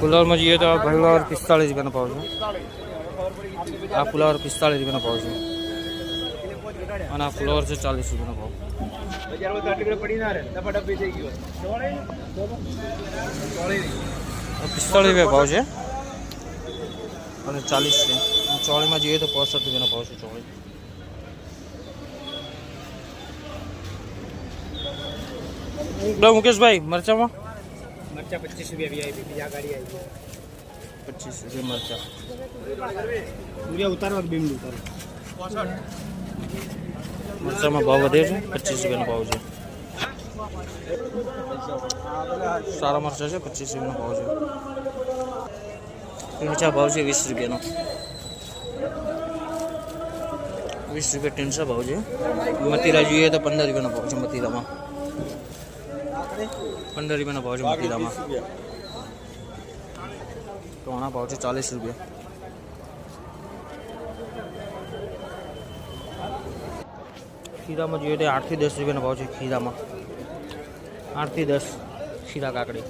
ફુલાવરમાં જઈએ તો આ ફુલાવર પિસ્તાળીસ રૂપિયાનો પાવ છે. આ ફુલાવર પિસ્તાળીસ રૂપિયાનો પાવ છે. અને આ ફુલાવર છે ચાલીસ રૂપિયાનો પાવ પિસ્તાળીસ રૂપિયા ભાવ છે. અને ચાલીસ છે. ચોળીમાં જઈએ તો પોસઠ રૂપિયાનો ભાવ છે ચોળી. મુકેશભાઈ, મરચામાં? મરચા પચીસ રૂપિયા વીઆઈપી બીજા ગાડી આવી પચીસ રૂપિયા મરચા સૂર્યા ઉતારવા બીમડું ઉતારો મરચામાં ભાવ વધે છે પચીસ રૂપિયાનો ભાવ છે સારા મરચા છે પચીસ રૂપિયાનો ભાવ છે ટીંચા ભાવ છે વીસ રૂપિયાનો વીસ રૂપિયા ટીંચા ભાવ છે મતીરા જોઈએ તો પંદર રૂપિયાનો ભાવ છે મતીરામાં પંદર રૂપિયાનો ભાવ છે મગીદામાં તો આના ભાવ છે ચાલીસ રૂપિયા. ખીરામાં જોઈએ તો આઠથી દસ રૂપિયાનો ભાવ છે ખીરામાં. આઠથી દસ ખીરા કાકડી.